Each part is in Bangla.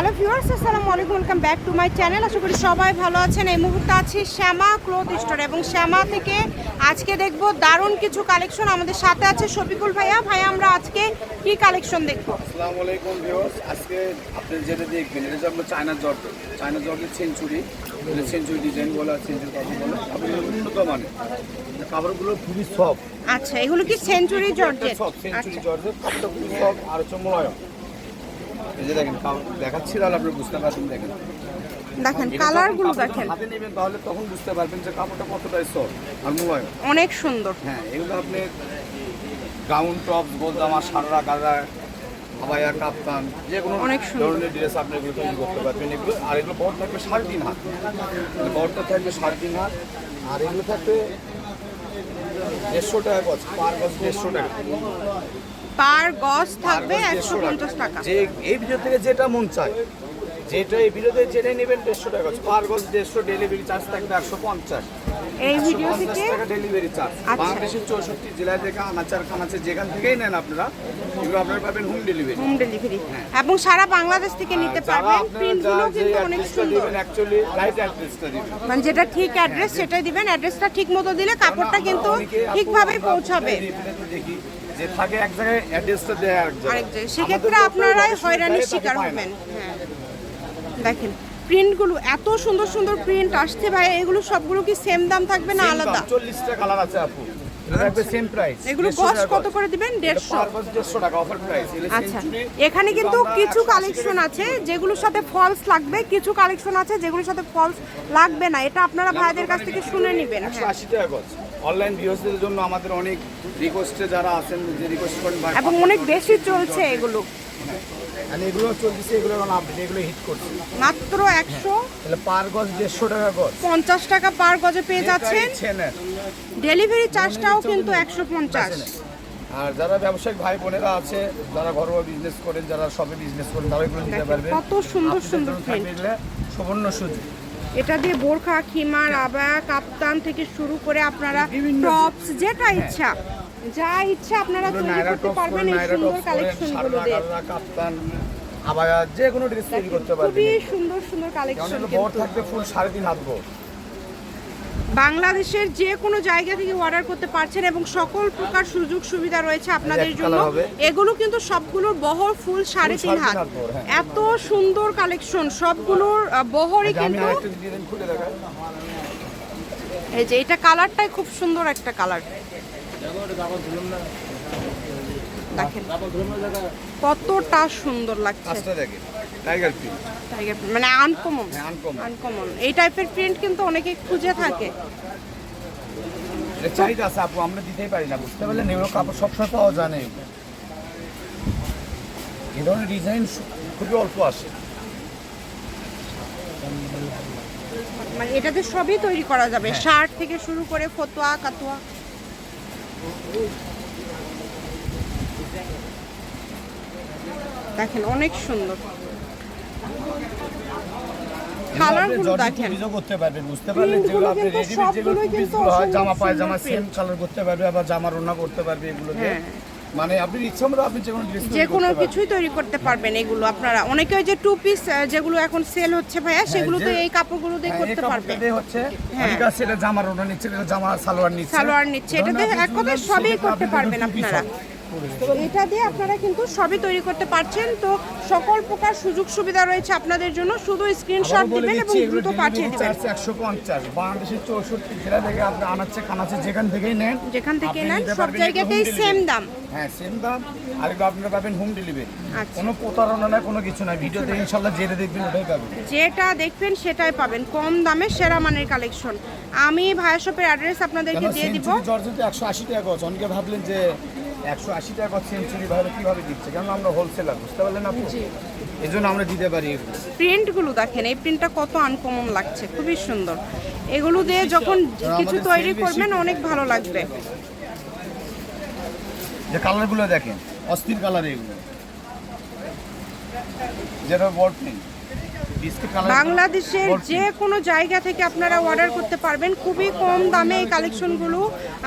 হ্যালো ভিউয়ার্স আসসালামু আলাইকুম welcome back to my channel আশা করি সবাই ভালো আছেন। এই মুহূর্তে আছি শ্যামা ক্লোথ স্টোর এবং শ্যামা থেকে আজকে দেখব দারুণ কিছু কালেকশন আমাদের সাথে আছে শফিকুল ভাইয়া। ভাইয়া আমরা আজকে কি কালেকশন দেখব? আসসালামু আলাইকুম ভিউয়ার্স আজকে আপনি যেটা দেখবেন এটা হচ্ছে China georgette China georgette century century design বলা সেঞ্চুরি কাপড় বলে। উন্নত মানের। কাপড়গুলো খুবই সফট আচ্ছা এগুলো কি century georgette soft century georgette কাপড়টা খুবই সফট আর হচ্ছে মোলায়ম। এই যে দেখেন দেখাচ্ছি তাহলে আপনি বুঝতে পারবেন দেখেন। দেখেন কালারগুলো দেখেন। হাতে নেবেন তাহলে তখন বুঝতে পারবেন যে কাপড়টা কতটাই সফট আর মোলায়ম। অনেক সুন্দর। হ্যাঁ এগুলো আপনি গাউন টপ গোলজামা সারা গাদা হাবায়া কাপ্তান যে কোনো অনেক। ধরনের ড্রেস আপনি এগুলো তৈরি করতে পারবেন। এগুলো আর এগুলো বড় থাকবে সাড়ে তিন হাত। বড়টা থাকবে সাড়ে তিন হাত। আর এগুলো থাকবে দেড়শো টাকা গজ পার গজ দেড়শো টাকা। পার গজ থাকবে একশো পঞ্চাশ টাকা। যে এই ভিডিও থেকে যেটা মন চায় যেটা এই ভিডিওতে যেটাই নেবেন দেড়শো টাকা পার গজ দেড়শো ডেলিভারি চার্জ থাকবে একশো পঞ্চাশ। এই ভিডিও থেকে টাকা ডেলিভারি চার্জ আচ্ছা। বাংলাদেশের চৌষট্টি জেলা থেকে আনাচার খানাচার যেখান থেকেই নেন আপনারা এগুলো আপনারা পাবেন হোম ডেলিভারি হোম ডেলিভারি এবং সারা বাংলাদেশ থেকে নিতে পারবেন প্রিন্টগুলো কিন্তু অনেক সুন্দর। অ্যাকচুয়ালি রাইট অ্যাড্রেসটা দিবেন। মানে যেটা ঠিক অ্যাড্রেস সেটাই দিবেন। অ্যাড্রেসটা ঠিক মতো দিলে কাপড়টা কিন্তু ঠিকভাবে পৌঁছাবে। দেখি যে থাকে এক জায়গায় অ্যাড্রেসটা দেয় এক আরেক জায়গায়। সেক্ষেত্রে আপনারাই হয়রানির শিকার হবেন। হ্যাঁ। দেখেন প্রিন্টগুলো এত সুন্দর সুন্দর প্রিন্ট আসছে ভাই এগুলো সবগুলো কি সেম দাম থাকবে না আলাদা? দাম, 40 টা কালার আছে আপু। এগুলো গজ কত করে দিবেন? দেড়শো। আচ্ছা। এখানে কিন্তু কিছু কালেকশন আছে যেগুলোর সাথে ফলস লাগবে কিছু কালেকশন আছে যেগুলোর সাথে ফলস লাগবে না। এটা আপনারা ভাইদের কাছ থেকে শুনে নেবেন হ্যাঁ। আশি টাকা অনলাইন ভিউসদের জন্য আমাদের অনেক রিকোয়েস্টে যারা আছেন যে রিকোয়েস্ট করেন এবং অনেক বেশি চলছে এগুলো। আর এগুলো চলছে এগুলো এখন আপডেট এগুলো হিট করছে। মাত্র একশো তাহলে পার গজ দেড়শো টাকা গজ। পঞ্চাশ টাকা পার গজে পেয়ে যাচ্ছেন। ডেলিভারি চার্জটাও কিন্তু একশো পঞ্চাশ। আর যারা ব্যবসায়িক ভাই বোনেরা আছে যারা ঘরোয়া বিজনেস করেন যারা সবে বিজনেস করেন তারা এগুলো নিতে পারবে। কত সুন্দর সুন্দর সুবর্ণ সুযোগ। এটা দিয়ে বোরখা খিমার রাবা কাপ্তান থেকে শুরু করে আপনারা টপস যেটা ইচ্ছা যা ইচ্ছা আপনারা তৈরি করতে পারবেন এই সুন্দর টপস কালেকশনগুলো সাররা দিয়ে আবায়া যে কোনো ড্রেস তৈরি করতে পারবেন। খুবই সুন্দর সুন্দর কালেকশন কিন্তু। থাকবে ফুল সাড়ে তিন হাত বড়। বাংলাদেশের যে কোনো জায়গা থেকে অর্ডার করতে পারছেন এবং সকল প্রকার সুযোগ সুবিধা রয়েছে আপনাদের জন্য। এগুলো কিন্তু সবগুলোর বহর ফুল সাড়ে তিন হাত। হ্যাঁ। এত সুন্দর কালেকশন সবগুলোর বহরই আচ্ছা, কিন্তু এই যে এটা কালারটাই খুব সুন্দর একটা কালার। দেখেন। কতটা সুন্দর লাগছে। টাইগার প্রিন্ট টাইগার মানে আনকমন হ্যাঁ আনকমন আনকমন এই টাইপের প্রিন্ট কিন্তু অনেকে খুঁজে থাকে। চাহিদা আছে আপু আমরা দিতেই পারি না বুঝতে পারলেন? এগুলো কাপড় সবসময় পাওয়া যায় না এই ধরনের ডিজাইন খুবই অল্প আসে। মানে এটাতে সবই তৈরি করা যাবে। হ্যাঁ। শার্ট থেকে শুরু করে ফতোয়া কাতুয়া। দেখেন অনেক সুন্দর। কালারগুলো দেখেন। করতে পারবেন বুঝতে পারলেন যেগুলো আপনি রেডিমেড যেগুলো হয় জামা পায়জামা সেম কালার করতে পারবে আবার জামা করতে পারবে এগুলো দিয়ে। হ্যাঁ। মানে আপনি ইচ্ছা মতো আপনি যে কোনো ড্রেস যে কোনো কিছুই তৈরি করতে পারবেন এগুলো আপনারা। অনেকে ওই যে টু পিস যেগুলো এখন সেল হচ্ছে ভাইয়া সেগুলো তো এই কাপড়গুলো দিয়ে করতে পারবে হচ্ছে হ্যাঁ। অনেক আছে এটা জামা রোনা নিচ্ছে এটা জামা সালোয়ার নিচ্ছে। সালোয়ার নিচ্ছে এটাতে এক যদি সবই করতে পারবেন আপনারা। এটা দিয়ে আপনারা কিন্তু সবই তৈরি করতে পারছেন। তো সকল প্রকার সুযোগ সুবিধা রয়েছে আপনাদের জন্য। শুধু স্ক্রিনশট দিবেন এবং দ্রুত পাঠিয়ে দিবেন। charge 150 বাংলাদেশের চৌষট্টি জেলা থেকে আপনি আনাচ্ছে খানাচ্ছে যেখান থেকেই নেন। যেখান থেকে নেন সব জায়গাতেই সেম দাম। হ্যাঁ সেম দাম। আর আপনারা পাবেন হোম ডেলিভারি আচ্ছা। কোনো প্রতারণা নাই কোনো কিছু নাই ভিডিওতে ইনশাল্লাহ যেটা দেখবেন ওটাই পাবেন। যেটা দেখবেন সেটাই পাবেন। কম দামে সেরা মানের কালেকশন আমি ভাইয়া শপের অ্যাড্রেস আপনাদেরকে দিয়ে দিব। জর্জেতে একশো আশি টাকা অনেকে ভাবলেন যে একশো আশি টাকা সেঞ্চুরি ভাবে কীভাবে দিচ্ছে? কেন আমরা হোলসেলার বুঝতে পারলেন আপনি? এই জন্য আমরা দিতে পারি। প্রিন্টগুলো দেখেন এই প্রিন্টটা কত আনকমন লাগছে খুবই সুন্দর। এগুলো দিয়ে যখন কিছু তৈরি করবেন অনেক ভালো লাগবে। যে কালারগুলো দেখেন অস্থির কালার এগুলো। যেটা বড় প্রিন্ট বাংলাদেশের যে কোনো জায়গা থেকে আপনারা অর্ডার করতে পারবেন। খুবই কম দামে এই কালেকশনগুলো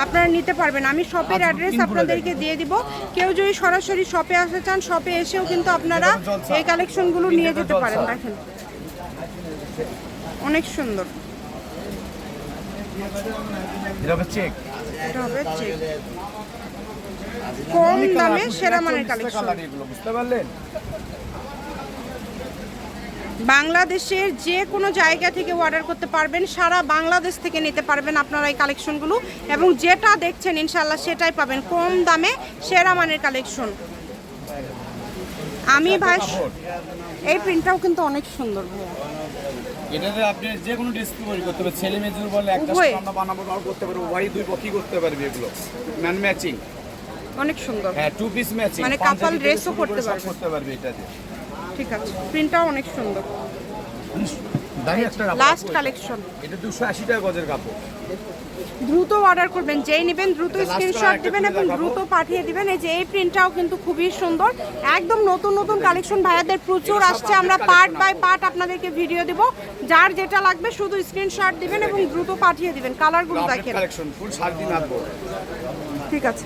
আপনারা নিতে পারবেন। আমি শপের অ্যাড্রেস আপনাদেরকে দিয়ে দিব। কেউ যদি সরাসরি শপে আসতে চান শপে এসেও কিন্তু আপনারা এই কালেকশনগুলো নিয়ে যেতে পারেন। দেখেন। অনেক সুন্দর। কম দামে সেরা মানের কালেকশন বুঝতে পারলেন? বাংলাদেশের যে কোনো জায়গা থেকে অর্ডার করতে পারবেন সারা বাংলাদেশ থেকে নিতে পারবেন আপনারা এই কালেকশনগুলো এবং যেটা দেখছেন ইনশাল্লাহ সেটাই পাবেন। কম দামে সেরা মানের কালেকশন আমি ভাই এই প্রিন্টটাও কিন্তু অনেক সুন্দর ভাইয়া। এটাতে আপনি যে কোনো তৈরি করতে পারবেন। ছেলে মেয়ে বলে একটা আমরা বানাবো তাও করতে পারব দুই করতে পারবে এগুলো। ম্যান ম্যাচিং অনেক সুন্দর। হ্যাঁ টু পিস ম্যাচিং মানে couple dress ও করতে পারবে। করতে পারবে এটাতে। ঠিক আছে। প্রিন্টটাও অনেক সুন্দর। লাস্ট কালেকশন এটা দুশো আশি টাকা গজের কাপড়। দ্রুত অর্ডার করবেন যেই নেবেন দ্রুত স্ক্রিনশট দিবেন এবং দ্রুত পাঠিয়ে দিবেন। এই যে এই প্রিন্টটাও কিন্তু খুবই সুন্দর। একদম নতুন নতুন কালেকশন ভাইয়াদের প্রচুর আসছে। আমরা পার্ট বাই পার্ট আপনাদেরকে ভিডিও দিব। যার যেটা লাগবে শুধু স্ক্রিনশট দিবেন এবং দ্রুত পাঠিয়ে দিবেন। কালারগুলো দেখেন। কালেকশন ফুল সাত দিন ঠিক আছে।